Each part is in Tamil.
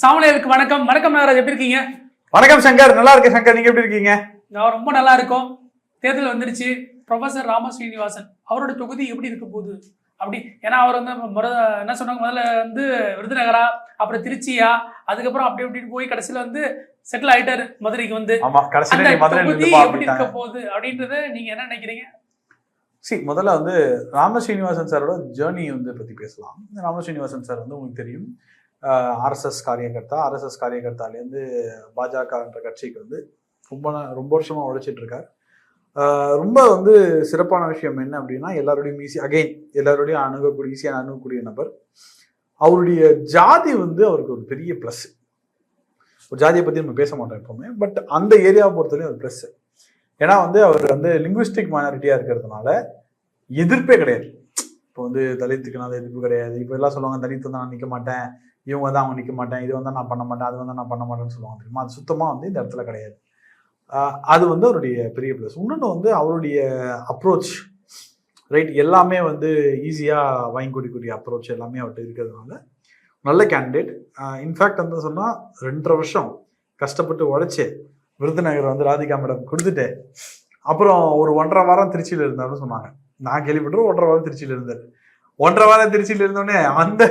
சாமலையருக்கு வணக்கம். வணக்கம் நாகராஜ் எப்படி இருக்கீங்க? வணக்கம் சங்கர். நல்லா இருக்கேன் சங்கர். நீங்க எப்படி இருக்கீங்க? நான் ரொம்ப நல்லா இருக்கோம். தேர்தல் வந்துடுச்சு ப்ரொஃபசர் ராம ஸ்ரீனிவாசன் அவரோட தொகுதி எப்படி இருக்க போகுது? அப்படி. ஏன்னா அவர் வந்து முத என்ன சொன்னாங்க? முதல்ல வந்து விருதுநகரா அப்புறம் திருச்சியா அதுக்கப்புறம் அப்படி இப்படின்னு போய் கடைசியில வந்து செட்டில் ஆயிட்டாரு மதுரைக்கு வந்து. தொகுதி எப்படி இருக்க போகுது? அப்படின்றத நீங்க என்ன நினைக்கிறீங்க? சி முதல்ல வந்து ராம ஸ்ரீனிவாசன் சாரோட ஜேர்னி வந்து பத்தி பேசலாம். ராம ஸ்ரீனிவாசன் சார் வந்து உங்களுக்கு தெரியும். ஆர்எஸ்எஸ் காரியகர்த்தா. ஆர்எஸ்எஸ் காரியகர்த்தாலேருந்து பாஜகன்ற கட்சிக்கு வந்து ரொம்ப ரொம்ப வருஷமாக உழைச்சிட்டு இருக்கார் ரொம்ப வந்து சிறப்பான விஷயம் என்ன அப்படின்னா எல்லாரோடையும் ஈஸி அகெயின் எல்லாரோடையும் அணுகக்கூடிய ஈஸியாக அணுகக்கூடிய நபர். அவருடைய ஜாதி வந்து அவருக்கு ஒரு பெரிய ப்ளஸ் ஒரு ஜாதியை பற்றி நம்ம பேச மாட்டோம் எப்பவுமே பட் அந்த ஏரியாவை பொறுத்தவரையும் ஒரு ப்ளஸ் ஏன்னா வந்து அவர் வந்து லிங்குவிஸ்டிக் மைனாரிட்டியாக இருக்கிறதுனால எதிர்ப்பே கிடையாது. இப்போ வந்து தலித்துக்குனால எதிர்ப்பு கிடையாது. இப்போ எல்லாம் சொல்லுவாங்க தலித்து நான் நிற்க மாட்டேன். இவங்க தான் அவங்க நிற்க மாட்டேன் இது வந்தால் நான் பண்ண மாட்டேன் அது வந்தால் நான் பண்ண மாட்டேன்னு சொல்லுவாங்க தெரியுமா? அது சுத்தமாக வந்து இந்த இடத்துல கிடையாது. அது வந்து அவருடைய பெரிய ப்ளஸ் இன்னொன்று வந்து அவருடைய அப்ரோச் ரைட் எல்லாமே வந்து ஈஸியாக வாங்கி கொடுக்கக்கூடிய அப்ரோச் எல்லாமே அவர்கிட்ட இருக்கிறதுனால நல்ல கேண்டிடேட் இன்ஃபேக்ட் வந்து சொன்னால் ரெண்டரை வருஷம் கஷ்டப்பட்டு உழைச்சி விருதுநகர் வந்து ராதிகா மேடம் கொடுத்துட்டு அப்புறம் ஒரு ஒன்றரை வாரம் திருச்சியில் இருந்தாருன்னு சொன்னாங்க. நான் கேள்விப்பட்டு ஒன்றரை வாரம் திருச்சியில் இருந்தார் ஒன்றரை வாரம் திருச்சியில் இருந்தோடனே அந்த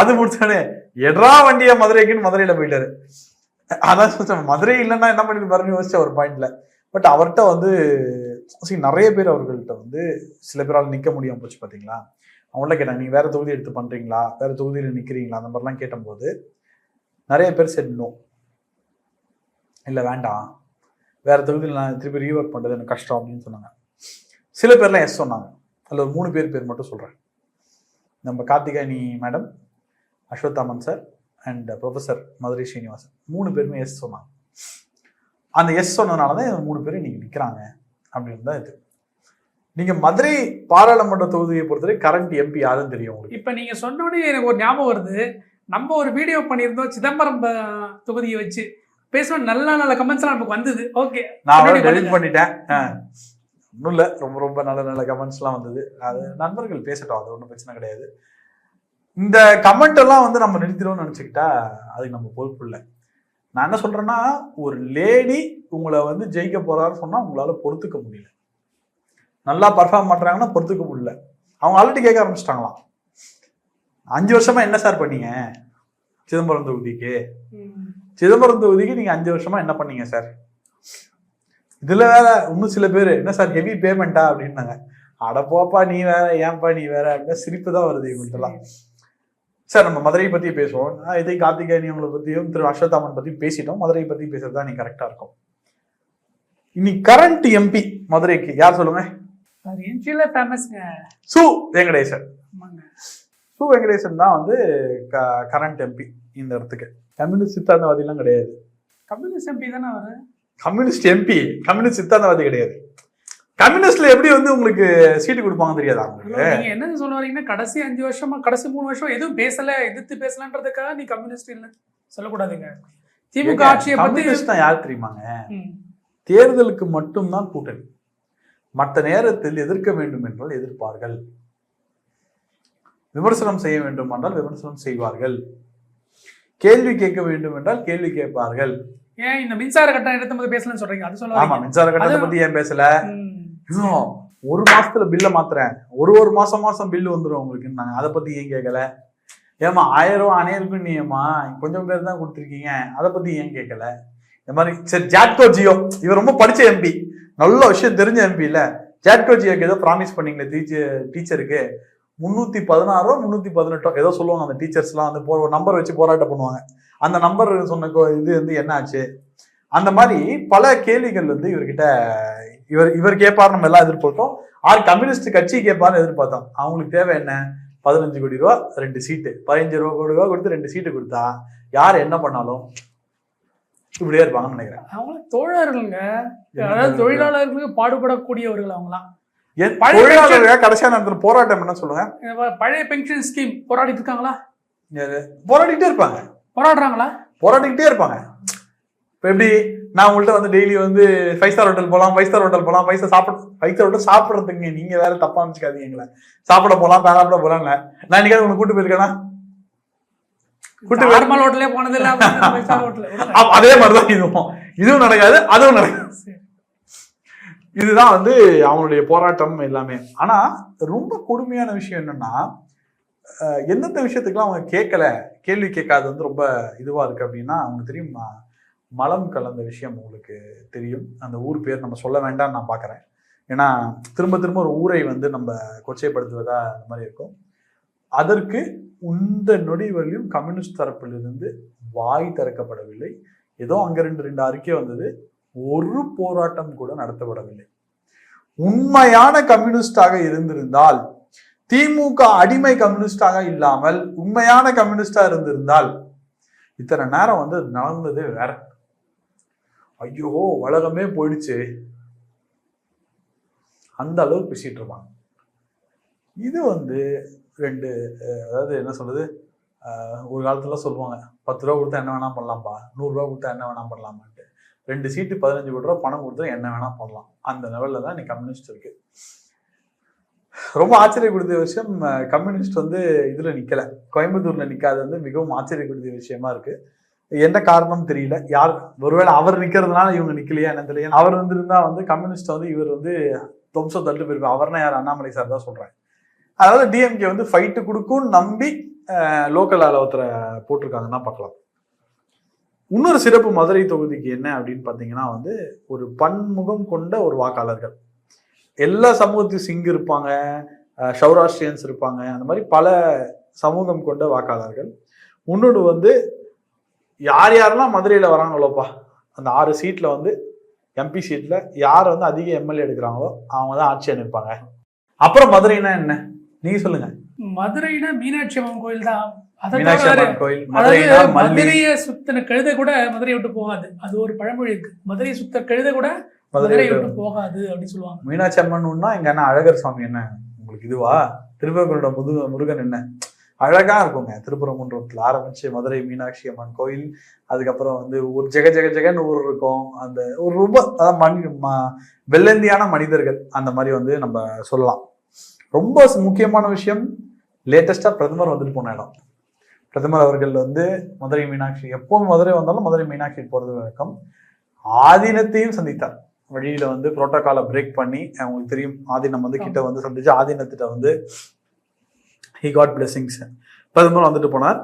அது முடிச்சோடனே எட்ரா வண்டியை மதுரைக்குன்னு மதுரையில் போயிட்டாரு. அதான் சொல்றேன் மதுரை இல்லைன்னா என்ன பண்ணிட்டு யோசிச்ச ஒரு பாயிண்ட்ல பட் அவர்கிட்ட வந்து நிறைய பேர் அவர்கள்ட்ட வந்து சில பேரால் நிற்க முடியாமல் போச்சு பார்த்தீங்களா அவங்கள்ட்ட கேட்டாங்க நீங்கள் வேற தொகுதி எடுத்து பண்ணுறீங்களா வேற தொகுதியில் நிற்கிறீங்களா அந்த மாதிரிலாம் கேட்டபோது நிறைய பேர் செட் நோ இல்லை வேண்டாம். வேற தொகுதியில் நான் திருப்பி ரீஒர்க் பண்ணுறது எனக்கு கஷ்டம் அப்படின்னு சொன்னாங்க. சில பேர்லாம் எஸ் சொன்னாங்க. அதில் ஒரு மூணு பேர் பேர் மட்டும் சொல்கிறேன் நம்ம Karthikayini madam Ashwathaman sir and professor Madurai Srinivasan மூணு பேருமே எஸ் சொன்னாங்க. அந்த எஸ் சொன்னதுனால தான் மூணு பேரும் இன்னைக்கு நிற்கிறாங்க அப்படின்னு தான் இது. நீங்கள் மதுரை பாராளுமன்ற தொகுதியை பொறுத்தவரை கரண்ட் எம்பி யாருன்னு தெரியும் உங்களுக்கு? இப்ப நீங்க சொன்னோடனே எனக்கு ஒரு ஞாபகம் வருது. நம்ம ஒரு வீடியோ பண்ணியிருந்தோம் சிதம்பரம் தொகுதியை வச்சு. பேசுவோம் நல்ல நல்ல கமெண்ட்ஸ் எல்லாம் நமக்கு வந்தது. ஓகே நான் டெலிட். பண்ணிட்டேன். ஒன்றும் இல்லை. ரொம்ப ரொம்ப நல்ல நல்ல கமெண்ட்ஸ்லாம் வந்தது. அது நண்பர்கள் பேசட்டும் அது ஒன்றும் பிரச்சனை கிடையாது. இந்த கமெண்ட் எல்லாம் வந்து நம்ம நிறுத்திடுவோம்னு நினச்சிக்கிட்டா அதுக்கு நம்ம பொறுப்பு இல்லை. நான் என்ன சொல்றேன்னா ஒரு லேடி உங்களை வந்து ஜெயிக்க போறான்னு சொன்னா உங்களால பொறுத்துக்க முடியல. நல்லா பர்ஃபார்ம் பண்றாங்கன்னா பொறுத்துக்க முடியல. அவங்க ஆல்ரெடி கேட்க ஆரம்பிச்சிட்டாங்களாம். அஞ்சு வருஷமா என்ன சார் பண்ணீங்க? சிதம்பரம் தொகுதிக்கு. சிதம்பரம் தொகுதிக்கு நீங்க அஞ்சு வருஷமா என்ன பண்ணீங்க சார் இதுல வேற இன்னும் சில பேர் என்ன சார் ஹெவி பேமெண்டா அப்படின்னாங்க. அட போப்பா நீ வேற ஏன்பா நீ வேற? அப்படின்னா சிரிப்பு தான் வருது இவங்கள்ட்டலாம். சார் நம்ம மதுரையை பத்தி பேசுவோம். நான் இதை கார்த்திகேயன் அவங்களை பத்தியும் திரு அஸ்வத்தாமன் பத்தி பேசிட்டோம். மதுரையை பத்தி பேசுறது தான் நீ கரெக்டா இருக்கும். இன்னைக்கு கரண்ட் எம்பி மதுரைக்கு யார் சொல்லுங்க? சு வெங்கடேசன். சு வெங்கடேசன் தான் வந்து கரண்ட் எம்பி இந்த இடத்துக்கு. கம்யூனிஸ்ட் சித்தாந்தவாதிலாம் கிடையாது. கம்யூனிஸ்ட் எம்பி தானே அவரு? கம்யூனிஸ்ட் எம்பி கம்யூனிஸ்ட் சித்தாந்தவாதி கிடையாது. கம்யூனிஸ்ட்ல எப்படி வந்து உங்களுக்கு சீட்டு கொடுப்பாங்க தெரியாதா நீங்க என்ன சொல்ல வரீங்கன்னா கடைசி அஞ்சு வருஷமா கடைசி மூணு வருஷம் எதுவும் பேசல எதிர்த்து பேசலன்றதுக்காக நீ கம்யூனிஸ்ட் இல்ல சொல்லக்கூடாதுங்க. திமுக ஆட்சியை பத்தி யார் தெரியுமாங்க. தேர்தலுக்கு மட்டும்தான் கூட்டணி. மற்ற நேரத்தில் எதிர்க்க வேண்டும் என்றால் எதிர்ப்பார்கள். விமர்சனம் செய்ய வேண்டும் என்றால் விமர்சனம் செய்வார்கள். கேள்வி கேட்க வேண்டும் என்றால் கேள்வி கேட்பார்கள். ஏன் இந்த மின்சார கட்டணம் எடுத்த போது பேசலன்னு சொல்றீங்க? அது சொல்ல ஆமா மின்சார கட்டணத்தை பத்தி ஏன் பேசல? ஒரு மாசத்துல பில்ல மாத்துறேன். ஒரு ஒரு மாசம் மாசம் பில்லு வந்துடும் உங்களுக்கு நாங்க. அதை பத்தி ஏன் கேட்கல ஏமா ஆயிரம் ரூபாய் அணையிருக்கும் நீமா கொஞ்சம் பேர் தான் கொடுத்துருக்கீங்க. அதை பத்தி ஏன் கேட்கல இந்த மாதிரி சரி ஜாட்கோ ஜியோ இவர் ரொம்ப படிச்ச எம்பி நல்ல விஷயம் தெரிஞ்ச எம்பி இல்ல. ஜாட்கோ ஜியோக்கு ஏதோ ப்ராமிஸ் பண்ணீங்களே டீச்சர் டீச்சருக்கு முந்நூற்றி பதினாறோ முந்நூற்றி பதினெட்டோ ஏதோ சொல்லுவாங்க அந்த டீச்சர்ஸ்லாம் வந்து போகிற நம்பர் வச்சு போராட்டம் பண்ணுவாங்க. அந்த நம்பர் சொன்ன கோ- இது வந்து என்ன ஆச்சு? அந்த மாதிரி பல கேள்விகள் வந்து இவர்கிட்ட இவர் இவர் கேட்பார் நம்ம எல்லாம் எதிர்பார்த்தோம். ஆர் கம்யூனிஸ்ட் கட்சி கேட்பார்னு எதிர்பார்த்தோம். அவங்களுக்கு தேவை என்ன? பதினஞ்சு கோடி ரூபா ரெண்டு சீட்டு. பதினஞ்சு ரூபா கோடி ரூபா கொடுத்து ரெண்டு சீட்டு கொடுத்தா யார் என்ன பண்ணாலும் இப்படியே இருப்பாங்கன்னு நினைக்கிறேன். அவங்கள தோழர்களுங்க. அதாவது தொழிலாளர்களுக்கு பாடுபடக்கூடியவர்கள் அவங்களாம் கடைசியா நடத்துற போராட்டம் என்ன சொல்லுங்க? பழைய பென்ஷன் ஸ்கீம் போராடிட்டு இருக்காங்களா? போராடிக்கிட்டே இருப்பாங்க. போராடுறாங்களா? போராடிக்கிட்டே இருப்பாங்க. இப்போ எப்படி நான் உங்கள்ட்ட வந்து டெய்லி வந்து ஃபைவ் ஸ்டார் ஹோட்டல் போகலாம் ஃபைவ் ஸ்டார் ஹோட்டல் போகலாம் ஃபைவ் ஸ்டார் சாப்பிட ஃபைவ் ஸ்டார் ஹோட்டல் சாப்பிட்றதுக்கு நீங்க வேற தப்பா நினச்சிக்காதீங்களே சாப்பிட போகலாம் பேராப்பிட போகலாம்ல நான் இன்னைக்கு உனக்கு கூட்டு போயிருக்கேனா? கூட்டு நார்மல் ஹோட்டலே போனது இல்ல அதே மாதிரிதான் இதுவும். இதுவும் நடக்காது அதுவும் நடக்காது. இதுதான் வந்து அவனுடைய போராட்டம் எல்லாமே. ஆனா ரொம்ப கொடுமையான விஷயம் என்னன்னா எந்தெந்த விஷயத்துக்குலாம் அவங்க கேட்கல கேள்வி கேட்காது வந்து ரொம்ப இதுவா இருக்கு அப்படின்னா அவங்க தெரியும்? மலம் கலந்த விஷயம் உங்களுக்கு தெரியும். அந்த ஊர் பேர் நம்ம சொல்ல வேண்டாம்னு நான் பார்க்குறேன் ஏன்னா திரும்ப திரும்ப ஒரு ஊரை வந்து நம்ம கொச்சைப்படுத்துவதா அந்த மாதிரி இருக்கும். அதற்கு இந்த நொடி வரையும் கம்யூனிஸ்ட் தரப்பிலிருந்து வாய் திறக்கப்படவில்லை. ஏதோ அங்கே ரெண்டு ரெண்டு அறிக்கை வந்தது. ஒரு போராட்டம் கூட நடத்தப்படவில்லை. உண்மையான கம்யூனிஸ்டாக இருந்திருந்தால் திமுக அடிமை கம்யூனிஸ்டாக இல்லாமல் உண்மையான கம்யூனிஸ்டா இருந்திருந்தால் இத்தனை நேரம் வந்து நடந்தது வேற. ஐயோ உலகமே போயிடுச்சு. அந்த அளவுக்கு பேசிட்டு இருப்பாங்க. இது வந்து ரெண்டு அதாவது என்ன சொல்றது? ஒரு காலத்துல சொல்லுவாங்க பத்து ரூபா கொடுத்தா என்ன வேணா பண்ணலாம்ப்பா நூறு ரூபா கொடுத்தா என்ன வேணா பண்ணலாமான்ட்டு. ரெண்டு சீட்டு பதினஞ்சு கோடி ரூபா பணம் கொடுத்தா என்ன வேணா பண்ணலாம். அந்த லெவல்ல தான் இன்னைக்கு கம்யூனிஸ்ட் இருக்கு. ரொம்ப ஆச்சரியப்படுத்திய விஷயம் கம்யூனிஸ்ட் வந்து இதுல நிக்கல. கோயம்புத்தூர்ல நிக்காது வந்து மிகவும் ஆச்சரியப்படுத்திய விஷயமா இருக்கு. என்ன காரணம் தெரியல. யார் ஒருவேளை அவர் நிக்கிறதுனால இவங்க நிக்கலையா என்ன தெரியல. ஏன்னா அவர் வந்திருந்தா வந்து கம்யூனிஸ்ட் வந்து இவர் வந்து தொம்சம் தள்ளு போயிருப்பார். அவர்னா யார்? அண்ணாமலை சார் தான் சொல்றேன் அதாவது டிஎம்கே வந்து ஃபைட்டு கொடுக்கும்னு நம்பி லோக்கல் அளவத்துல போட்டிருக்காங்கன்னா பார்க்கலாம். இன்னொரு சிறப்பு மதுரை தொகுதிக்கு என்ன அப்படின்னு பார்த்தீங்கன்னா வந்து ஒரு பன்முகம் கொண்ட ஒரு வாக்காளர்கள். எல்லா சமூகத்தையும் சிங் இருப்பாங்க சௌராஷ்டிரியன்ஸ் இருப்பாங்க. அந்த மாதிரி பல சமூகம் கொண்ட வாக்காளர்கள். இன்னொன்று வந்து யார் யாரெல்லாம் மதுரையில் வராங்களோப்பா? அந்த ஆறு சீட்ல வந்து எம்பி சீட்ல யார் வந்து அதிக எம்எல்ஏ எடுக்கிறாங்களோ அவங்க தான் ஆட்சி அனுப்பாங்க அப்புறம் மதுரைனா என்ன? நீங்க சொல்லுங்க. மதுரைனா மீனாட்சி அம்மன் கோயில். தான் அம்மன் மதுரையை சுத்தின கழுதை கூட மதுரையை விட்டு போகாது. அது ஒரு பழமொழி இருக்கு. மதுரையை சுத்த கழுதை கூட மதுரை மதுரையை விட்டு போகாது அப்படின்னு சொல்லுவாங்க. மீனாட்சி அம்மன்னா எங்க அண்ணா அழகர் சுவாமி என்ன? உங்களுக்கு இதுவா? முது முருகன் என்ன? அழகா இருக்குங்க. திருப்பரங்குன்றத்துல ஆரம்பிச்சு மதுரை மீனாட்சி அம்மன் கோயில் அதுக்கப்புறம் வந்து ஒரு ஜெக ஜெக ஜெகன்னு ஊர் இருக்கும். அந்த ஒரு ரொம்ப அதாவது மனி ம- வெள்ளந்தியான மனிதர்கள் அந்த மாதிரி வந்து நம்ம சொல்லலாம். ரொம்ப முக்கியமான விஷயம் லேட்டஸ்டா பிரதமர் வந்துட்டு போன இடம். பிரதமர் அவர்கள் வந்து மதுரை மீனாட்சி எப்பவும் மதுரை வந்தாலும் மதுரை மீனாட்சி போறது வழக்கம். ஆதீனத்தையும் சந்தித்தார். வழியில வந்து புரோட்டோகாலை பிரேக் பண்ணி அவங்களுக்கு தெரியும். ஆதீனம் வந்து கிட்ட வந்து சந்திச்சு ஆதீனத்திட்ட வந்து ஹி காட் பிளெஸிங்ஸ் பிரதமர் வந்துட்டு போனார்.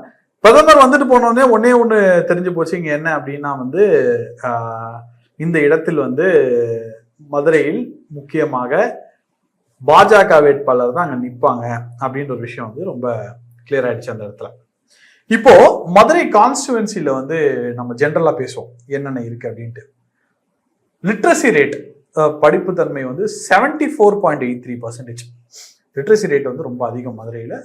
பிரதமர் வந்துட்டு போனோடனே ஒன்னே ஒன்று தெரிஞ்சு போச்சு. இங்கே என்ன அப்படின்னா வந்து இந்த இடத்தில் வந்து மதுரையில் முக்கியமாக பாஜக வேட்பாளர் தான் அங்கே நிற்பாங்க அப்படின்ற ஒரு விஷயம் வந்து ரொம்ப கிளியர் ஆயிடுச்சு அந்த இடத்துல. இப்போ மதுரை கான்ஸ்டுவன்சியில் வந்து நம்ம ஜென்ரலாக பேசுவோம். என்னென்ன இருக்கு அப்படின்ட்டு. லிட்ரஸி ரேட் படிப்பு தன்மை வந்து seventy four point eight three percentage literacy rate வந்து ரொம்ப அதிகம் மதுரையில்.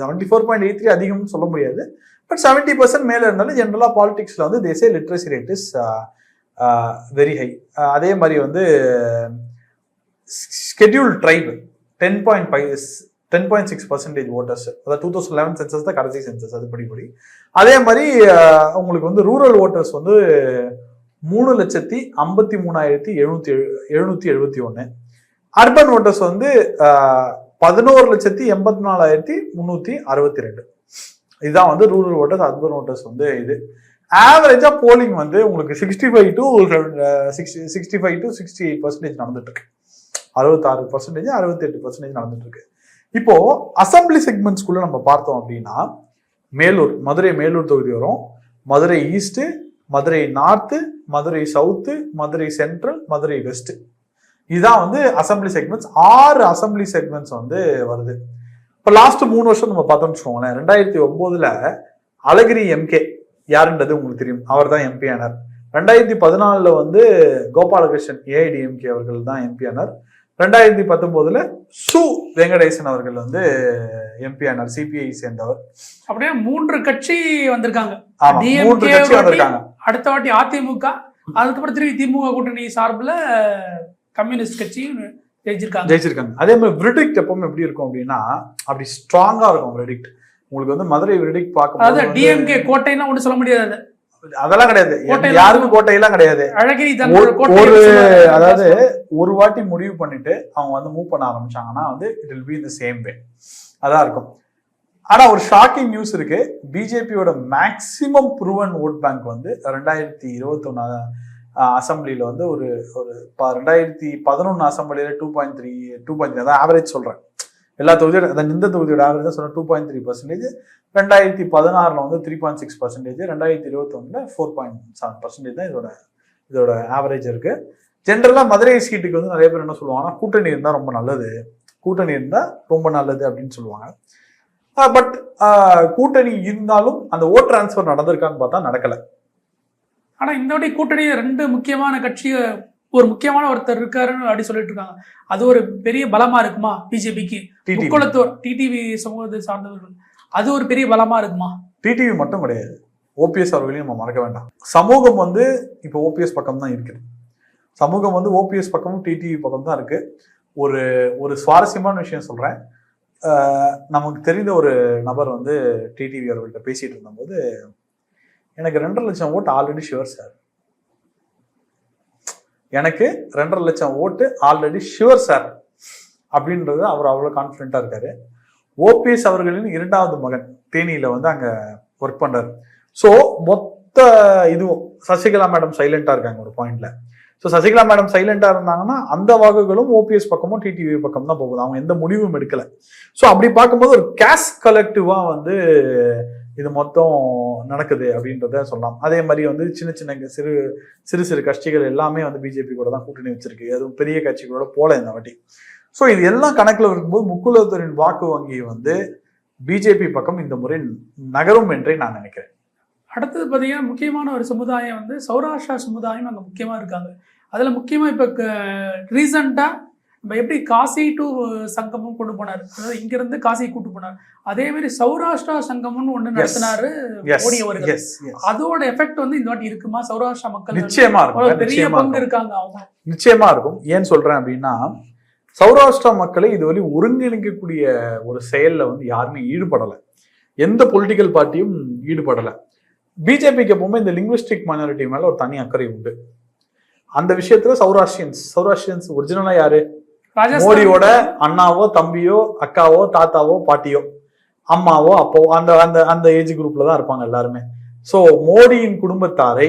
Seventy four point eight three அதிகம்னு சொல்ல முடியாது. பட் செவன்டி பர்சன்ட் மேலே இருந்தாலும் ஜென்ரலாக பாலிடிக்ஸில் வந்து தேசிய literacy rate is very high அதே மாதிரி வந்து schedule tribe ten point five ten point six percentage voters அதாவது டூ தௌசண்ட் லெவன் சென்சஸ் தான் கடைசி சென்சஸ் அது படிப்படி. அதே மாதிரி உங்களுக்கு வந்து ரூரல் ஓட்டர்ஸ் வந்து மூணு லட்சத்தி ஐம்பத்தி மூணாயிரத்தி எழுநூத்தி எழுநூத்தி எழுபத்தி ஒன்று அர்பன் ஓட்டர்ஸ் வந்து பதினோரு லட்சத்தி எண்பத்தி நாலாயிரத்தி முந்நூற்றி அறுபத்தி ரெண்டு. இதுதான் வந்து ரூரல் ஓட்டர்ஸ் அர்பன் ஓட்டர்ஸ் வந்து இது. ஆவரேஜாக போலிங் வந்து உங்களுக்கு sixty five to sixty sixty five to sixty eight percentage நடந்துட்டுருக்கு. அறுபத்தாறு பர்சன்டேஜ் அறுபத்தெட்டு பர்சன்டேஜ் நடந்துட்டுருக்கு. இப்போது இப்போ அசம்பிளி செக்மெண்ட்ஸ்குள்ளே நம்ம பார்த்தோம் அப்படின்னா மேலூர் மதுரை மேலூர் தொகுதி வரும். Madurai east Madurai north Madurai south Madurai central Madurai west இதுதான் வந்து அசம்பிளி செக்மெண்ட்ஸ் ஆறு அசம்பிளி செக்மெண்ட்ஸ் வந்து வருது. இப்போ லாஸ்ட் மூணு வருஷம் நம்ம பார்த்தோம்னு வச்சுக்கோங்களேன். ரெண்டாயிரத்தி ஒன்பதுல அழகிரி எம்கே யாருன்றது உங்களுக்கு தெரியும். அவர் தான் எம்பி ஆனார். ரெண்டாயிரத்தி பதினாலுல வந்து கோபாலகிருஷ்ணன் ஏஐடிஎம்கே அவர்கள் தான் எம்பி ஆனார். ரெண்டாயிரத்தி பத்தொன்பதுல சு வெங்கடேசன் அவர்கள் வந்து எம்பி ஆனார் சிபிஐ சேர்ந்தவர். அப்படியே மூன்று கட்சி வந்திருக்காங்க. மூன்று கட்சி வந்திருக்காங்க. அடுத்த வாட்டி அதிமுக அதுக்கப்புறம் திரும்பி திமுக கூட்டணி சார்பில் கம்யூனிஸ்ட் கட்சி ஜெயிச்சிருக்காங்க. ஜெயிச்சிருக்காங்க. அதே மாதிரி விரிடிக்ட் எப்பவுமே எப்படி இருக்கும் அப்படின்னா அப்படி ஸ்ட்ராங்கா இருக்கும் விரிடிக்ட் உங்களுக்கு வந்து மதுரை விரிடிக்ட் அதாவது பார்க்கும் டிஎம்கே கோட்டைன்னா ஒண்ணு சொல்ல முடியாது அதெல்லாம் கிடையாது. யாருக்கும் கோட்டையெல்லாம் கிடையாது. ஒரு-. அதாவது ஒரு வாட்டி முடிவு பண்ணிட்டு அவங்க வந்து மூவ் பண்ண ஆரம்பிச்சாங்கன்னா வந்து இட் வில் பி இந்த சேம் வே அதான் இருக்கும். ஆனா ஒரு ஷாக்கிங் நியூஸ் இருக்கு. பிஜேபியோட மேக்சிமம் ப்ரூவன் ஓட் பேங்க் வந்து ரெண்டாயிரத்தி இருபத்தொன்னு அசம்பிளியில் வந்து ஒரு ஒரு ப- ரெண்டாயிரத்தி பதினொன்று அசம்பிளியில் two point three two point three அதான் ஆவரேஜ் சொல்கிறேன் எல்லா தொகுதியோட அதான் இந்த தொகுதியோட ஆவரேஜ் தான் சொல்கிறேன் டூ பாயிண்ட் த்ரீ பர்சன்டேஜ் ரெண்டாயிரத்தி பதினாறில் வந்து த்ரீ பாயிண்ட் சிக்ஸ் பர்சன்டேஜ் ரெண்டாயிரத்தி இருபத்தொன்னில் ஃபோர் பாயிண்ட் செவன் பர்சன்டேஜ் தான் இதோட இதோட ஆவரேஜ் இருக்குது ஜென்ரலாக மதுரை சீட்டுக்கு வந்து நிறைய பேர் என்ன சொல்லுவாங்கன்னா கூட்டணி இருந்தால் ரொம்ப நல்லது. கூட்டணி இருந்தால் ரொம்ப நல்லது அப்படின்னு சொல்லுவாங்க. பட் கூட்டணி இருந்தாலும் அந்த ஓட் டிரான்ஸ்ஃபர் நடந்திருக்கான்னு பார்த்தா நடக்கலை. ஆனா இந்த வாட்டி கூட்டணி ரெண்டு முக்கியமான கட்சி ஒரு முக்கியமான ஒருத்தர் இருக்காருன்னு அப்படி சொல்லிட்டு இருக்காங்க. அது ஒரு பெரிய பலமா இருக்குமா பிஜேபிக்கு? முக்குளத்தூர் டிடிவி சமூகத்தை சார்ந்தவர்கள். அது ஒரு பெரிய பலமா இருக்குமா? டிடிவி மட்டும் கிடையாது. ஓபிஎஸ் அவர்களையும் நம்ம மறக்க வேண்டாம். சமூகம் வந்து இப்போ ஓபிஎஸ் பக்கம் தான் இருக்குது சமூகம் வந்து ஓபிஎஸ் பக்கமும் டிடிவி பக்கம் தான் இருக்கு. ஒரு ஒரு சுவாரஸ்யமான விஷயம் சொல்றேன். நமக்கு தெரிந்த ஒரு நபர் வந்து டிடிவி அவர்கள்ட்ட பேசிட்டு இருந்தபோது எனக்கு ரெண்டரை லட்சம் ஓட்டு ஆல்ரெடி ஷுவர் சார் எனக்கு ரெண்டரை லட்சம் ஓட்டு ஆல்ரெடி ஷுவர் சார் அப்படின்றது அவர் அவ்வளோ கான்ஃபிடென்ட்டாக இருக்காரு. ஓபிஎஸ் அவர்களின் இரண்டாவது மகன் தேனியில் வந்து அங்கே ஒர்க் பண்ணுறாரு ஸோ மொத்த இதுவும் சசிகலா மேடம் சைலண்டாக இருக்காங்க ஒரு பாயிண்ட்ல ஸோ சசிகலா மேடம் சைலண்டாக இருந்தாங்கன்னா அந்த வாக்குகளும் ஓபிஎஸ் பக்கமும் டிடிவி பக்கம் தான் போகுது. அவங்க எந்த முடிவும் எடுக்கலை. ஸோ அப்படி பார்க்கும்போது ஒரு கேஸ் கலெக்டிவாக வந்து இது மொத்தம் நடக்குது அப்படின்றத சொல்லலாம். அதே மாதிரி வந்து சின்ன சின்ன சிறு சிறு சிறு கட்சிகள் எல்லாமே வந்து பிஜேபி கூட தான் கூட்டணி வச்சிருக்கு. அதுவும் பெரிய கட்சிகளோட போல இந்த வாட்டி. ஸோ இது எல்லாம் கணக்கில் இருக்கும்போது முக்குலத்தரின் வாக்கு வங்கி வந்து பிஜேபி பக்கம் இந்த முறை நகரும் என்றே நான் நினைக்கிறேன். அடுத்தது பார்த்தீங்கன்னா முக்கியமான ஒரு சமுதாயம் வந்து சௌராஷ்டிரா சமுதாயம் அங்கே முக்கியமாக இருக்காங்க. அதில் முக்கியமாக இப்போ ரீசண்டாக நம்ம எப்படி காசி டு சங்கமும் கொண்டு போனார். அதாவது இங்கிருந்து காசி கூட்டு போனார். அதே மாதிரி சௌராஷ்டிரா சங்கம்னு ஒன்று நடத்தினாரு மோடி அவர்கள். அதோட எஃபெக்ட் வந்து இந்த வாட்டி இருக்குமா? சௌராஷ்டிரா மக்கள் நிச்சயமா இருக்கும். பெரிய நிச்சயமா பங்கு இருக்காங்க அவங்க. நிச்சயமா இருக்கும். ஏன் சொல்றேன் அப்படின்னா சௌராஷ்டிரா மக்களை இதுவரை ஒருங்கிணைக்கக்கூடிய ஒரு செயல்ல வந்து யாருமே ஈடுபடல. எந்த பொலிட்டிக்கல் பார்ட்டியும் ஈடுபடல. பிஜேபிக்கு எப்பவுமே இந்த லிங்குவிஸ்டிக் மைனாரிட்டி மேல ஒரு தனி அக்கறை உண்டு. அந்த விஷயத்துல சௌராஷ்டிரியன்ஸ் சௌராஷ்டிரியன்ஸ் ஒரிஜினலா யாரு? மோடியோட அண்ணாவோ தம்பியோ அக்காவோ தாத்தாவோ பாட்டியோ அம்மாவோ அப்போ அந்த அந்த அந்த ஏஜ் குரூப்ல தான் இருப்பாங்க எல்லாருமே. சோ மோடியின் குடும்பத்தாரை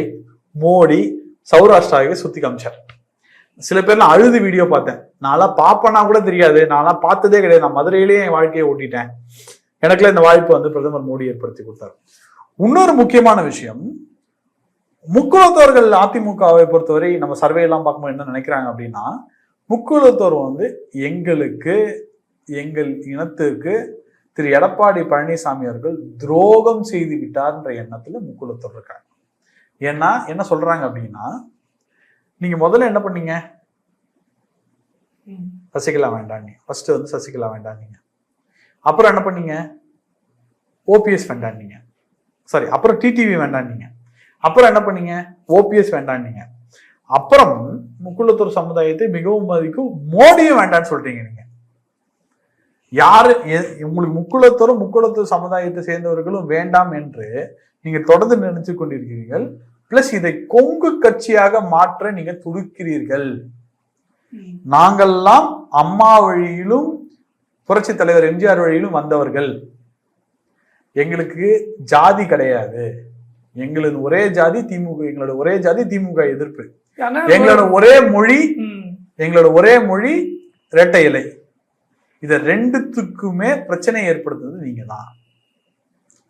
மோடி சௌராஷ்டிராவை சுத்தி காமிச்சார். சில பேர்லாம் அழுது வீடியோ பார்த்தேன். நான்லாம் பாப்பனா கூட தெரியாது. நான்லாம் பார்த்ததே கிடையாது. நான் மதுரையிலேயே என் வாழ்க்கையை ஓட்டிட்டேன். எனக்குலாம் இந்த வாய்ப்பு வந்து பிரதமர் மோடி ஏற்படுத்தி கொடுத்தார். இன்னொரு முக்கியமான விஷயம் முக்குலத்தோர்கள் அதிமுகவை பொறுத்தவரை நம்ம சர்வே எல்லாம் பார்க்கும்போது என்ன நினைக்கிறாங்க அப்படின்னா முக்குலத்தோர் வந்து எங்களுக்கு எங்கள் இனத்திற்கு திரு எடப்பாடி பழனிசாமி அவர்கள் துரோகம் செய்து விட்டார்ன்ற எண்ணத்துல முக்குலத்தோர் இருக்காங்க. ஏன்னா என்ன சொல்றாங்க அப்படின்னா நீங்க முதல்ல என்ன பண்ணீங்க. சசிகலா வேண்டாம் நீங்க ஃபர்ஸ்ட் வந்து சசிகலா வேண்டாம் நீங்க அப்புறம் என்ன பண்ணீங்க? ஓபிஎஸ் வேண்டாம் நீங்க சாரி அப்புறம் டிடிவி வேண்டாம் நீங்க அப்புறம் என்ன பண்ணீங்க? ஓபிஎஸ் வேண்டாம் நீங்க அப்புறம் முக்குளத்தூர் சமுதாயத்தை மிகவும் மதிக்கும் மோடியும் வேண்டாம்னு சொல்றீங்க நீங்க. யாரு உங்களுக்கு முக்குளத்தூரும் முக்குளத்தூர் சமுதாயத்தை சேர்ந்தவர்களும் வேண்டாம் என்று நீங்க தொடர்ந்து நினைச்சு கொண்டிருக்கிறீர்கள். பிளஸ் இதை கொங்கு கட்சியாக மாற்ற நீங்க துடிக்கிறீர்கள். நாங்கள்லாம் அம்மா வழியிலும் புரட்சி தலைவர் எம்ஜிஆர் வழியிலும் வந்தவர்கள். எங்களுக்கு ஜாதி கிடையாது. எங்களது ஒரே ஜாதி திமுக எங்களோட ஒரே ஜாதி திமுக எதிர்ப்பு. எங்களோட ஒரே மொழி. எங்களோட ஒரே மொழி இரட்டை இலை. இத ரெண்டுத்துக்குமே பிரச்சனை ஏற்படுத்துறது நீங்க தான்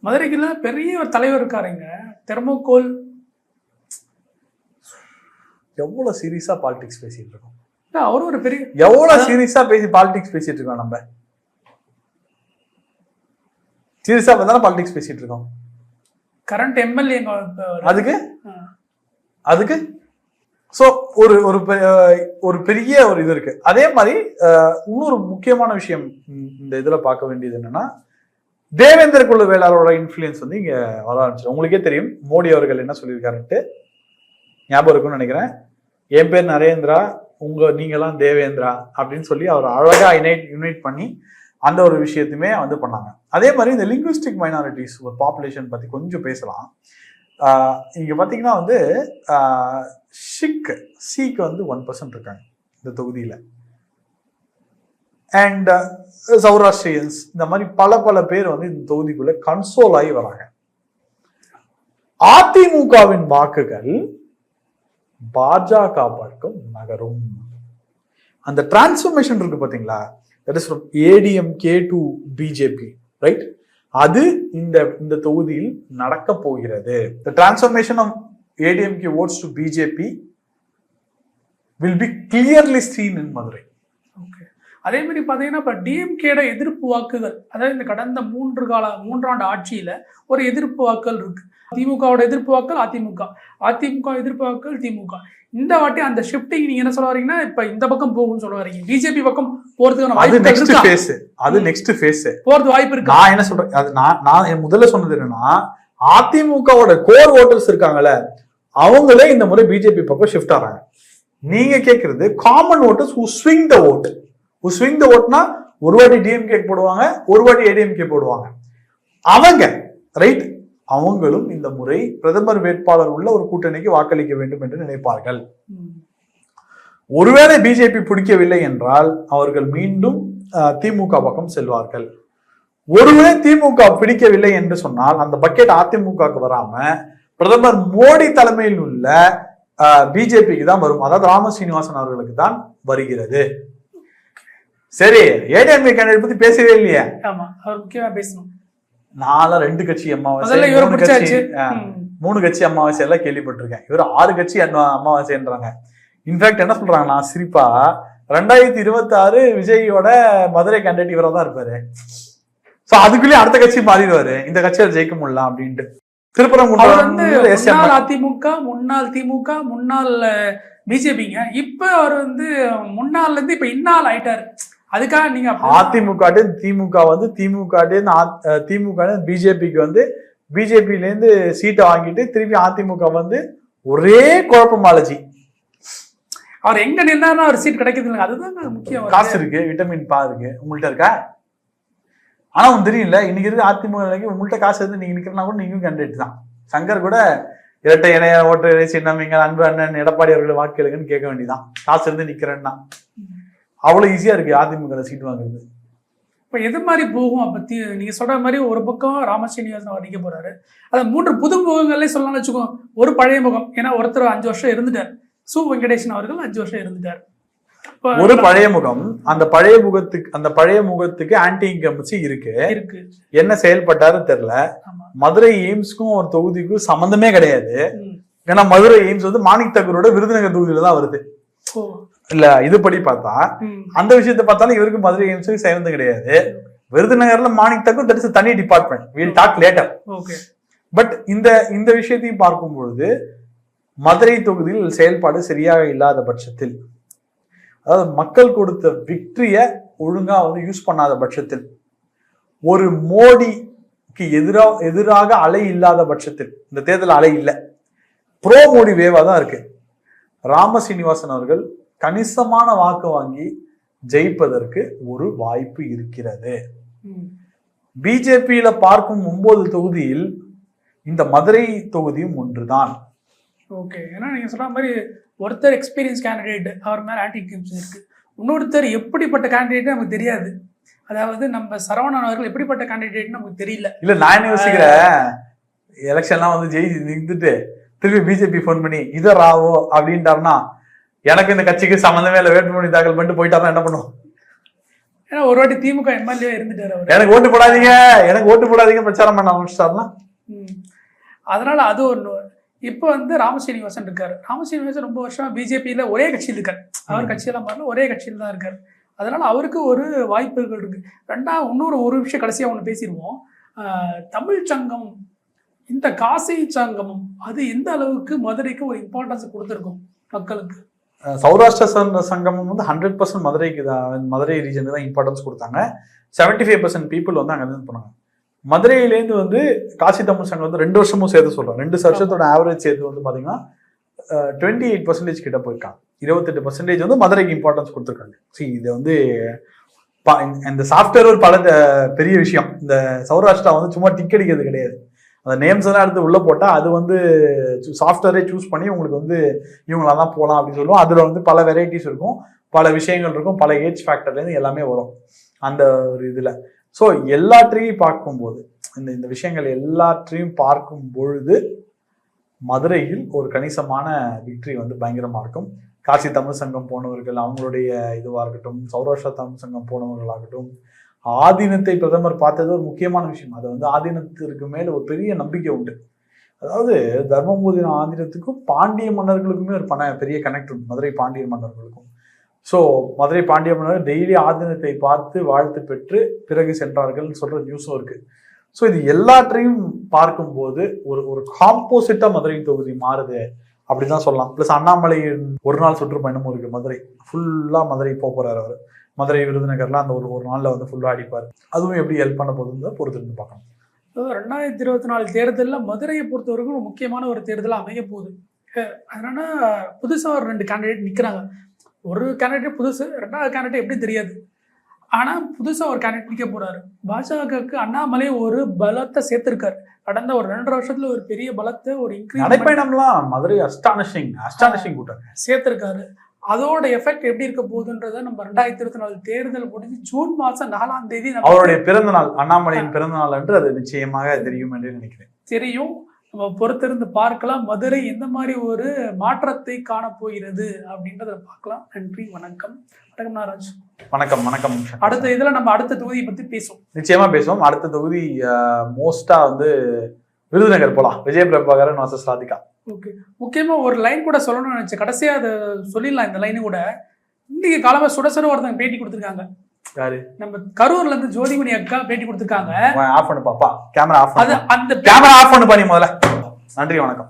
மதுரைக்குள்ள பெரிய ஒரு தலைவர் இருக்காருங்க தெர்மோகோல். எவ்வளவு சீரியஸா பாலிடிக்ஸ் பேசிட்டு இருக்கோம். அவரும் ஒரு பெரிய எவ்வளவு சீரியஸா பேசி பாலிடிக்ஸ் பேசிட்டு இருக்கோம் நம்ம. சீரியஸா தானே பாலிடிக்ஸ் பேசிட்டு இருக்கோம். கரண்ட் எம்எல்ஏ அதுக்கு? அதுக்கு? ஸோ ஒரு ஒரு ஒரு பெரிய ஒரு இது இருக்கு. அதே மாதிரி இன்னொரு முக்கியமான விஷயம் இந்த இதுல பார்க்க வேண்டியது என்னன்னா தேவேந்திர குல வேளாளரோட இன்ஃப்ளூயன்ஸ் வந்து இங்க வர ஆரம்பிச்சு உங்களுக்கே தெரியும் மோடி அவர்கள் என்ன சொல்லியிருக்காருன்ட்டு. ஞாபகம் இருக்கும்னு நினைக்கிறேன். என் பேர் நரேந்திரா உங்க நீங்களாம் தேவேந்திரா அப்படின்னு சொல்லி அவர் அழகா இனைட் யுனைட் பண்ணி அந்த ஒரு விஷயத்தையுமே வந்து பண்ணாங்க. அதே மாதிரி இந்த லிங்குவிஸ்டிக் மைனாரிட்டிஸ் ஒரு பாப்புலேஷன் பத்தி கொஞ்சம் பேசலாம். இங்கே இங்க பாத்தீங்கன்னா வந்து ஷிக் சீக் வந்து ஒன் பர்சன்ட் இருக்காங்க இந்த தொகுதியில. அண்ட் சௌராஷ்டிரியன்ஸ் இந்த மாதிரி பல பல பேர் வந்து இந்த தொகுதிக்குள்ள கன்சோல் ஆகி வராங்க. அதிமுகவின் வாக்குகள் பாஜக பக்கம் நகரும். அந்த டிரான்ஸ்ஃபர்மேஷன் இருக்கு பாத்தீங்களா? That is from ADMK to BJP right அது இந்த இந்த தொகுதியில் நடக்க போகிறது. The transformation of ADMK votes to BJP will be clearly seen in Madurai okay அதே மாதிரி பார்த்தீங்கன்னா இப்போ டிஎம்கேட எதிர்ப்பு வாக்குகள் அதாவது இந்த கடந்த மூன்று கால மூன்றாண்டு ஆட்சியில ஒரு எதிர்ப்பு வாக்குகள் இருக்கு. திமுகவோட எதிர்ப்பு வாக்கள் அதிமுக. அதிமுக எதிர்ப்பு வாக்குகள் திமுக. இந்த வாட்டி அந்த ஷிஃப்டிங் நீங்க என்ன சொல்ல வரீங்கன்னா இப்ப இந்த பக்கம் போகும்னு சொல்ல வரீங்க பிஜேபி பக்கம் போறதுக்கான வாய்ப்பு நெக்ஸ்ட் ஃபேஸ் அது. நெக்ஸ்ட் ஃபேஸ் போறது வாய்ப்பு இருக்கா? நான் என்ன சொல்றேன்? அது நான் நான் என் முதல்ல சொன்னது என்னன்னா அதிமுகவோட கோர் ஓட்டர்ஸ் இருக்காங்கல்ல அவங்களே இந்த முறை பிஜேபி பக்கம் ஷிஃப்ட் ஆறாங்க. நீங்க கேக்குறது common voters who swing the vote who swing the ஓட்னா ஒரு வாட்டி டிஎம்கே போடுவாங்க ஒரு வாட்டி ஏடிஎம்கே போடுவாங்க. அவங்க ரைட் அவங்களும் இந்த முறை பிரதமர் வேட்பாளர் உள்ள ஒரு கூட்டணிக்கு வாக்களிக்க வேண்டும் என்று நினைப்பார்கள். ஒருவேளை பிஜேபி பிடிக்கவில்லை என்றால் அவர்கள் மீண்டும் திமுக பக்கம் செல்வார்கள். ஒருவேளை திமுக பிடிக்கவில்லை என்று சொன்னால் அந்த பக்கெட் அதிமுகவுக்கு வராம பிரதமர் மோடி தலைமையில் உள்ள பிஜேபிக்கு தான் வரும். அதாவது ராம சீனிவாசன் அவர்களுக்கு தான் வருகிறது. சரி ஏடிஎம்கே கேண்டிடேட் பத்தி பேசவே இல்லையா? ஆமா அவர் முக்கியமா பேசணும். நாலாம் ரெண்டு கட்சி இவரை மூணு கட்சி அமாவாசை எல்லாம் கேள்விப்பட்டிருக்கேன். இவர் ஆறு கட்சி அமாவாசைன்றாங்க இன்ஃபேக்ட் என்ன சொல்றாங்கன்னா சிரிப்பா ரெண்டாயிரத்தி இருபத்தி ஆறு விஜயோட மதுரை கேண்டிடேட் இவரா தான் இருப்பாரு. சோ அதுக்குள்ளேயே அடுத்த கட்சி மாறிடுவாரு. இந்த கட்சியில ஜெயிக்க முடியலாம் அப்படின்ட்டு. திருப்பரங்குன்றம் அதிமுக முன்னாள் திமுக முன்னாள் பிஜேபிங்க. இப்ப அவர் வந்து முன்னாள்ல இருந்து இப்ப இன்னாள் ஆயிட்டாரு. அதுக்காக நீங்க அதிமுக திமுக வந்து திமுக திமுக பிஜேபிக்கு வந்து பிஜேபில இருந்து சீட்டை வாங்கிட்டு திருப்பி அதிமுக வந்து ஒரே குழப்பமாலஜி. அவர் எங்க நின்னாருன்னா ஒரு சீட் கிடைக்குது இல்லைங்க அதுதான் முக்கியம். காசு. இருக்கு விட்டமின் பா இருக்கு. உங்கள்ட்ட இருக்கா? ஆனா உனக்கு தெரியல இன்னைக்கு இருக்கு அதிமுக நிலைக்கு உங்கள்ட்ட காசு இருந்து நீங்க நிக்கிறனா கூட நீங்களும் கேண்டிடேட் தான். சங்கர் கூட இரட்டை இணைய ஓட்டு சின்னமிங்க அன்பு அண்ணன் எடப்பாடி அவர்கள் வாக்குகளுக்குன்னு கேட்க வேண்டியதான் காசு இருந்து நிக்கிறேன்னா. அவ்வளவு ஈஸியா இருக்கு அதிமுக சீட் வாங்குறது. இப்ப எது மாதிரி போகும்? அப்ப தி- நீங்க சொல்ற மாதிரி ஒரு பக்கம் ராமஸ்ரீனிவாசன் அவர் நிக்க போறாரு. அது மூன்று புது முகங்களே சொல்லலாம்னு வச்சுக்கோ ஒரு பழைய முகம். ஏன்னா ஒருத்தர் அஞ்சு வருஷம் இருந்துட்டார். சு வெங்கடேசன் அவர்கள் அஞ்சு வருஷம் இருந்துட்டார். ஒரு பழைய முகம் அந்த பழைய முகத்துக்கு அந்த பழைய முகத்துக்கு ஆன்டி இன்கம்பன்சி இருக்கு. என்ன செயல்பட்டாரு தெரியல. மதுரை எய்ம்ஸ்க்கும் ஒரு தொகுதிக்கும் சம்பந்தமே கிடையாது. ஏன்னா மதுரை எய்ம்ஸ் வந்து மாணிக் தகரோட விருதுநகர் தொகுதியில தான் வருது. இல்ல இதுபடி பார்த்தா ம். அந்த விஷயத்தை பார்த்தாலும் இவருக்கு மதுரை எய்ம்ஸுக்கு சேர்ந்து கிடையாது. விருதுநகர்ல மாணிக் தக்கூர் தட் இஸ் தனி department will talk later okay but இந்த இந்த விஷயத்தையும் பார்க்கும் பொழுது மதுரை தொகுதியில் செயல்பாடு சரியாக இல்லாத பட்சத்தில் அதாவது மக்கள் கொடுத்த விக்டரிய ஒழுங்கா வந்து யூஸ் பண்ணாத பட்சத்தில் ஒரு மோடிக்கு எதிராக எதிராக அலை இல்லாத பட்சத்தில் இந்த தேர்தல் அலை இல்லை ப்ரோ மோடி வேவா தான் இருக்கு. ராம சீனிவாசன் அவர்கள் கணிசமான வாக்கு வாங்கி ஜெயிப்பதற்கு ஒரு வாய்ப்பு இருக்கிறது. பிஜேபியில பார்க்கும் ஒன்பது தொகுதியில் இந்த மதுரை தொகுதியும் ஒன்றுதான். ஓகே. ஏன்னா நீங்க சொல்ற மாதிரி ஒருத்தர் எக்ஸ்பீரியன்ஸ் கேண்டிடேட் அவர் மேல ஆன்டி இருக்கு. இன்னொருத்தர் எப்படிப்பட்ட கேண்டிடேட் நமக்கு தெரியாது. அதாவது நம்ம சரவணன் அவர்கள் எப்படிப்பட்ட கேண்டிடேட் நமக்கு தெரியல. இல்ல நான் என்ன யோசிக்கிறேன்? எலெக்ஷன்லாம் வந்து ஜெயி நின்றுட்டு திருப்பி பிஜேபி ஃபோன் பண்ணி இத ராவோ அப்படின்ட்டாருன்னா எனக்கு இந்த கட்சிக்கு சம்மந்தமே இல்லை. வேட்புமனு தாக்கல் பண்ணிட்டு போயிட்டாருன்னா என்ன பண்ணுவோம் ஏன்னா ஒரு வாட்டி திமுக எம்எல்ஏ இருந்துட்டாரு அவர். எனக்கு ஓட்டு போடாதீங்க. எனக்கு ஓட்டு போடாதீங்க. பிரச்சாரம் பண்ண ஆரம்பிச்சிட்டாருன்னா. அதனால அது ஒண்ணு. இப்போ வந்து ராமசீனிவாசன் இருக்காரு. ராமசீனிவாசன் ரொம்ப வருஷமா பிஜேபியில ஒரே கட்சியில் இருக்காரு. அவர். கட்சியெல்லாம் மாறல ஒரே கட்சியில் தான் இருக்காரு. அதனால அவருக்கு ஒரு வாய்ப்புகள் இருக்கு. ரெண்டா இன்னொரு ஒரு விஷயம் கடைசியா ஒன்று பேசிடுவோம். தமிழ் சங்கம் இந்த காசி சங்கமும் அது எந்த அளவுக்கு மதுரைக்கு ஒரு இம்பார்ட்டன்ஸ் கொடுத்துருக்கும் மக்களுக்கு? சௌராஷ்டிர சங்கமம் வந்து ஹண்ட்ரட் பர்சன்ட் மதுரைக்கு தான். மதுரை ரீஜனுக்கு தான் இம்பார்ட்டன்ஸ் கொடுத்தாங்க. செவன்டி ஃபைவ் பர்சன்ட் பீப்புள் வந்து அங்கே இருந்து போனாங்க. மதுரையிலேருந்து வந்து காசி தமிழ் சங்கம் வந்து ரெண்டு வருஷமும் சேர்த்து சொல்கிறோம் ரெண்டு வருஷத்தோட ஆவரேஜ் சேர்த்து வந்து பார்த்தீங்கன்னா டுவெண்ட்டி எயிட் பர்சன்டேஜ் கிட்ட போயிருக்காங்க இருபத்தெட்டு பர்சன்டேஜ் வந்து மதுரைக்கு இம்பார்ட்டன்ஸ் கொடுத்துருக்காங்க. சி இது வந்து இந்த- சாஃப்ட்வேர் ஒரு பல பெரிய விஷயம். இந்த சௌராஷ்டிரா வந்து சும்மா டிக் அடிக்கிறது கிடையாது. அந்த நேம்ஸ் எல்லாம் எடுத்து உள்ளே போட்டால் அது வந்து சாஃப்ட்வேரே சூஸ் பண்ணி உங்களுக்கு வந்து இவங்களா தான் போகலாம் அப்படின்னு சொல்லுவோம். அதில் வந்து பல வெரைட்டிஸ் இருக்கும். பல விஷயங்கள் இருக்கும். பல ஏஜ் ஃபேக்டர்லேருந்து எல்லாமே வரும். அந்த ஒரு இதில். ஸோ எல்லாற்றையும் பார்க்கும்போது இந்த இந்த விஷயங்கள் எல்லாற்றையும் பார்க்கும் பொழுது மதுரையில் ஒரு கணிசமான விக்டரி வந்து பயங்கரமாக இருக்கும். காசி தமிழ் சங்கம் போனவர்கள் அவங்களுடைய இதுவாக இருக்கட்டும் சௌராஷ்டிரா தமிழ் சங்கம் போனவர்களாகட்டும் ஆதீனத்தை பிரதமர் பார்த்தது ஒரு முக்கியமான விஷயம். அது வந்து ஆதீனத்திற்கு மேல ஒரு பெரிய நம்பிக்கை உண்டு. அதாவது தர்மபுரி ஆதீனத்துக்கும் பாண்டிய மன்னர்களுக்குமே ஒரு பண பெரிய கனெக்ட் உண்டு. மதுரை பாண்டிய மன்னர்களுக்கும். ஸோ மதுரை பாண்டிய மன்னர் டெய்லி ஆதீனத்தை பார்த்து வாழ்த்து பெற்று பிறகு சென்றார்கள்னு சொல்ற நியூஸும் இருக்கு. ஸோ இது எல்லாற்றையும் பார்க்கும்போது ஒரு ஒரு காம்போசிட்டா மதுரை தொகுதி மாறுது அப்படிதான் சொல்லலாம். ப்ளஸ் அண்ணாமலையின் ஒரு நாள் சுற்றுப்பயணமும் இருக்கு மதுரை. ஃபுல்லா மதுரை போக போறாரு அவர். மதுரை விருதுநகர்லாம் அந்த ஒரு ஒரு நாள்ல வந்து ஃபுல்லா அடிப்பார். அதுவும் எப்படி ஹெல்ப் பண்ண போகுதுன்னு பொறுத்திருந்து பார்க்கணும். ரெண்டாயிரத்தி இருபத்தி நாலு தேர்தலில் மதுரையை பொறுத்தவரைக்கும் ஒரு முக்கியமான ஒரு தேர்தலாக அமைய போகுது. அதனால புதுசாக ஒரு ரெண்டு கேண்டிடேட் நிற்கிறாங்க ஒரு கேண்டிடேட் புதுசு ரெண்டாவது கேண்டிடேட் எப்படி தெரியாது. ஆனால் புதுசாக ஒரு கேண்டிடேட் நிற்க போறாரு. பாஜகவுக்கு அண்ணாமலை ஒரு பலத்தை சேர்த்திருக்காரு. கடந்த ஒரு ரெண்டரை வருஷத்துல ஒரு பெரிய பலத்தை ஒரு இன்க்ரீஸ் நடைப்பயணம்லாம் மதுரை அஸ்டானிஷிங் அஸ்டானிஷிங் கூட்டம். சேர்த்திருக்காரு. அதோட எஃபெக்ட் எப்படி இருக்க போகுதுன்றத நம்ம ரெண்டாயிரத்தி இருபத்தி நாலு தேர்தல் முடிஞ்சு ஜூன் மாசம் நாலாம் தேதி அவருடைய பிறந்த நாள் அண்ணாமலையின் பிறந்த நாள் என்று அது நிச்சயமாக தெரியும் என்று நினைக்கிறேன். தெரியும். நம்ம பொறுத்திருந்து பார்க்கலாம். மதுரை எந்த மாதிரி ஒரு மாற்றத்தை காண போகிறது அப்படின்றத பார்க்கலாம். நன்றி வணக்கம். வணக்கம் நாராஜ். வணக்கம் வணக்கம். அடுத்த இதுல நம்ம அடுத்த தொகுதியை பத்தி பேசுவோம். நிச்சயமா பேசுவோம். அடுத்த தொகுதி மோஸ்டா வந்து விருதுநகர் போலாம். விஜய பிரபாகரன் வசஸ் ராதிகா. ஓகே. முக்கியமா ஒரு லைன் கூட சொல்லணும்னு நினைச்சேன். கடைசியா அதை சொல்லிடலாம் இந்த லைனு கூட. இன்னைக்கு காலமா சுட சுட ஒருத்தங்க பேட்டி கொடுத்துருக்காங்க. யாரு? நம்ம கரூர்ல இருந்து ஜோதிமணி அக்கா பேட்டி கொடுத்துருக்காங்க. ஆஃப் பண்ணு பாப்பா. கேமரா ஆஃப் அது அந்த கேமரா ஆஃப் பண்ணு பண்ணி முதல்ல. நன்றி வணக்கம்.